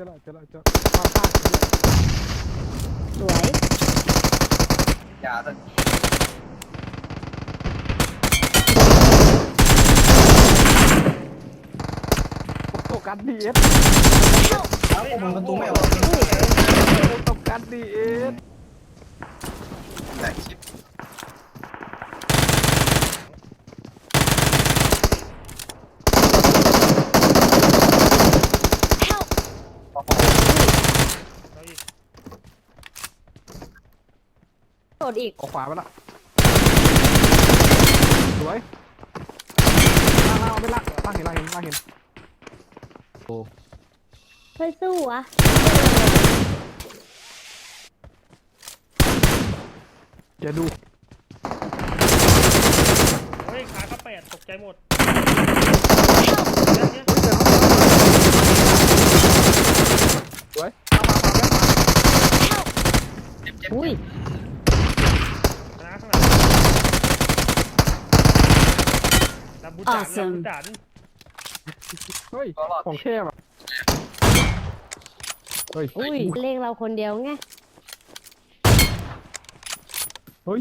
อแล้วเจอแล้วเจอแล้วข้างข้างสวย ยาสักตกกันดีเอสเอ้ามึงประตูไม่ออกตกกันดีเอส แต่ชิป เราอีก โดดอีก ออกขวาไปละสวยล่างล่างเอาไม่ล่างล่างเห็นล่างเห็นล่างเห็นเฮ้ยสู้วะเดี๋ยวดูเฮ้ยขาก็แปดตกใจหมดเฮ้ยเจอแล้วสวยมามามาเจ็บเจ็บอุ้ย ชนะข้างหลัง ลำบุจันลำบุจันเฮ้ยก็รอดของแค่แบบเฮ้ย อุ้ยเลขเราคนเดียวไง เฮ้ย